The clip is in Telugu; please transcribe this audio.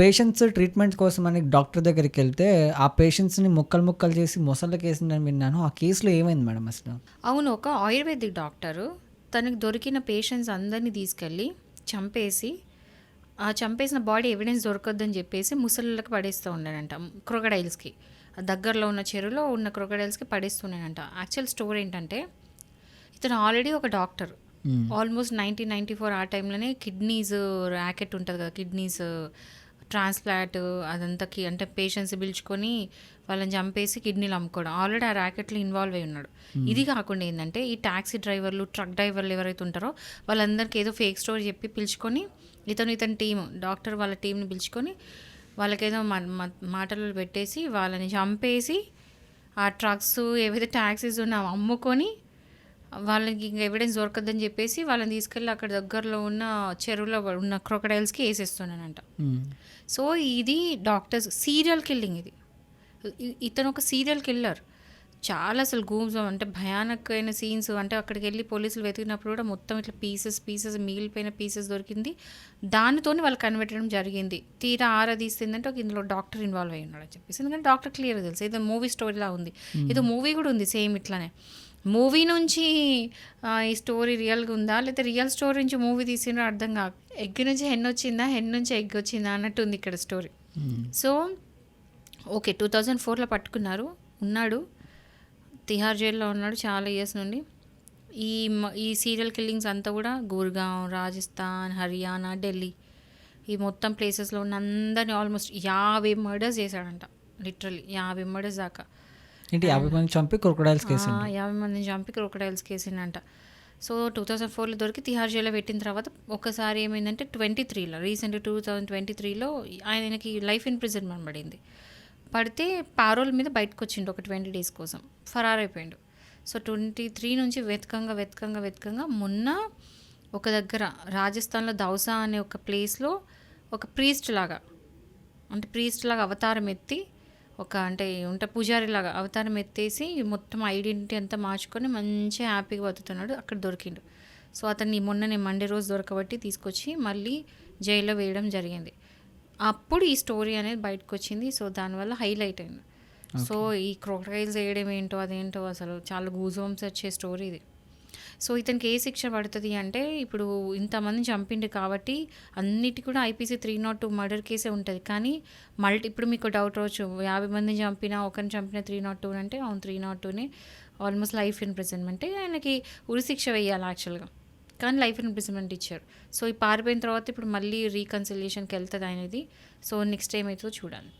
పేషెంట్స్ ట్రీట్మెంట్ కోసం అని డాక్టర్ దగ్గరికి వెళ్తే ఆ పేషెంట్స్ని ముక్కలు ముక్కలు చేసి మొసళ్ళకి వేసిందని విన్నాను. ఆ కేసులో ఏమైంది మేడం అసలు? అవును ఒక ఆయుర్వేదిక్ డాక్టరు తనకు దొరికిన పేషెంట్స్ అందరినీ తీసుకెళ్ళి చంపేసి ఆ చంపేసిన బాడీ ఎవిడెన్స్ దొరకద్దని చెప్పేసి ముసలిళ్ళకి పడేస్తూ ఉన్నాడంట క్రొకడైల్స్కి దగ్గరలో ఉన్న చెరువులో ఉన్న క్రొకడైల్స్కి పడేస్తున్నాడంట యాక్చువల్ స్టోరీ ఏంటంటే ఇతను ఆల్రెడీ ఒక doctor. Almost nineteen ninety four ఆ టైంలోనే కిడ్నీస్ ర్యాకెట్ ఉంటుంది కదా కిడ్నీస్ ట్రాన్స్ప్లాంట్ అదంతా కి- అంటే పేషెంట్స్ పిలుచుకొని వాళ్ళని చంపేసి కిడ్నీలు అమ్ముకోవడం. ఆల్రెడీ ఆ ర్యాకెట్లో ఇన్వాల్వ్ అయి ఉన్నాడు. ఇది కాకుండా ఏంటంటే ఈ ట్యాక్సీ డ్రైవర్లు ట్రక్ డ్రైవర్లు ఎవరైతే ఉంటారో వాళ్ళందరికీ ఏదో ఫేక్ స్టోరీ చెప్పి పిలుచుకొని ఇతను ఇతని టీం డాక్టర్ వాళ్ళ టీంని పిలుచుకొని వాళ్ళకేదో మాటలు పెట్టేసి వాళ్ళని చంపేసి ఆ ట్రక్స్ ఏవైతే ట్యాక్సీస్ ఉన్నాయో అమ్ముకొని వాళ్ళకి ఇంకా ఎవిడెన్స్ దొరకదని చెప్పేసి వాళ్ళని తీసుకెళ్ళి అక్కడ దగ్గరలో ఉన్న చెరువులో ఉన్న క్రొకడైల్స్కి వేసేస్తున్నానంట. సో ఇది డాక్టర్స్ సీరియల్ కిల్లింగ్ ఇది. ఇతను ఒక సీరియల్ కిల్లర్ చాలా అసలు గూమ్స్ అంటే భయానకమైన సీన్స్ అంటే అక్కడికి వెళ్ళి పోలీసులు వెతికినప్పుడు కూడా మొత్తం ఇట్లా పీసెస్ పీసెస్ మిగిలిపోయిన పీసెస్ దొరికింది. దానితోని వాళ్ళు కనిపెట్టడం జరిగింది. తీరా ఆరా తీస్తుందంటే ఒక ఇందులో డాక్టర్ ఇన్వాల్వ్ అయి ఉన్నాడు అని చెప్పేసి. ఎందుకంటే డాక్టర్ క్లియర్ తెలుసు. ఏదో మూవీ స్టోరీలా ఉంది. ఏదో మూవీ కూడా ఉంది సేమ్ ఇట్లానే. మూవీ నుంచి ఈ స్టోరీ రియల్గా ఉందా? లేకపోతే రియల్ స్టోరీ నుంచి మూవీ తీసిండ్రో అర్థం కాదు ఎగ్ నుంచి హెన్ వచ్చిందా? హెన్ నుంచి ఎగ్ వచ్చిందా? అన్నట్టు ఉంది ఇక్కడ story. So okay two thousand ఫోర్లో పట్టుకున్నారు. ఉన్నాడు. తిహార్ జైల్లో ఉన్నాడు చాలా ఇయర్స్ నుండి. ఈ ఈ సీరియల్ కిల్లింగ్స్ అంతా కూడా గుర్గాం రాజస్థాన్ హర్యానా ఢిల్లీ ఈ మొత్తం ప్లేసెస్లో ఉన్న అందరినీ ఆల్మోస్ట్ యాభై మర్డర్స్ చేశాడంట. లిటరలీ యాభై మర్డర్స్ దాకా. ఏంటి యాభై మంది చంపి క్రొకడైల్స్ కేసు యాభై మందిని చంపి క్రొకడైల్స్ కేసిండంట. సో టూ థౌజండ్ ఫోర్లో దొరికి తిహార్ జైల్లో పెట్టిన తర్వాత ఒకసారి ఏమైందంటే ట్వంటీ త్రీలో రీసెంట్ టూ థౌజండ్ ట్వంటీ త్రీలో ఆయనకి లైఫ్ ఇంప్రిజన్మెంట్ పడింది. పడితే పారోల్ మీద బయటకు వచ్చిండు ఒక ట్వంటీ డేస్ కోసం. ఫరార్ అయిపోయిండు సో ట్వంటీ త్రీ నుంచి వెతకంగా వెతకంగా వెతకంగా మొన్న ఒక దగ్గర రాజస్థాన్లో దౌసా అనే ఒక ప్లేస్లో ఒక ప్రీస్ట్ లాగా అంటే ప్రీస్ట్ లాగా అవతారం ఎత్తి ఒక అంటే ఉంటే పూజారి లాగా అవతారం ఎత్తేసి మొత్తం ఐడెంటిటీ అంతా మార్చుకొని మంచిగా హ్యాపీగా బతుకుతున్నాడు. అక్కడ దొరికిండు. సో అతన్ని మొన్ననే మండే రోజు దొరకబట్టి తీసుకొచ్చి మళ్ళీ జైల్లో వేయడం జరిగింది. అప్పుడు ఈ స్టోరీ అనేది బయటకు వచ్చింది సో దానివల్ల హైలైట్ అయింది. సో ఈ క్రొకటైల్స్ వేయడం ఏంటో అదేంటో అసలు చాలా గూజోమ్స్ వచ్చే స్టోరీ ఇది. సో ఇతనికి ఏ శిక్ష పడుతుంది అంటే ఇప్పుడు ఇంతమంది చంపిండు కాబట్టి అన్నిటి కూడా IPC three not two murder కేసే ఉంటుంది. కానీ మల్టీ ఇప్పుడు మీకు డౌట్ రావచ్చు యాభై మందిని చంపినా ఒకరిని చంపిన త్రీ నాట్ టూ అంటే అవును త్రీ నాట్ టూనే ఆల్మోస్ట్ లైఫ్ ఇంప్రిజన్మెంట్. ఆయనకి ఉరి శిక్ష వేయాలి యాక్చువల్గా. కానీ లైఫ్ ఇంప్రిజన్మెంట్ ఇచ్చారు. సో ఈ పారిపోయిన తర్వాత ఇప్పుడు మళ్ళీ రీకన్సిలియేషన్కి వెళ్తుంది అనేది సో నెక్స్ట్ ఏమవుతుందో చూడాలి.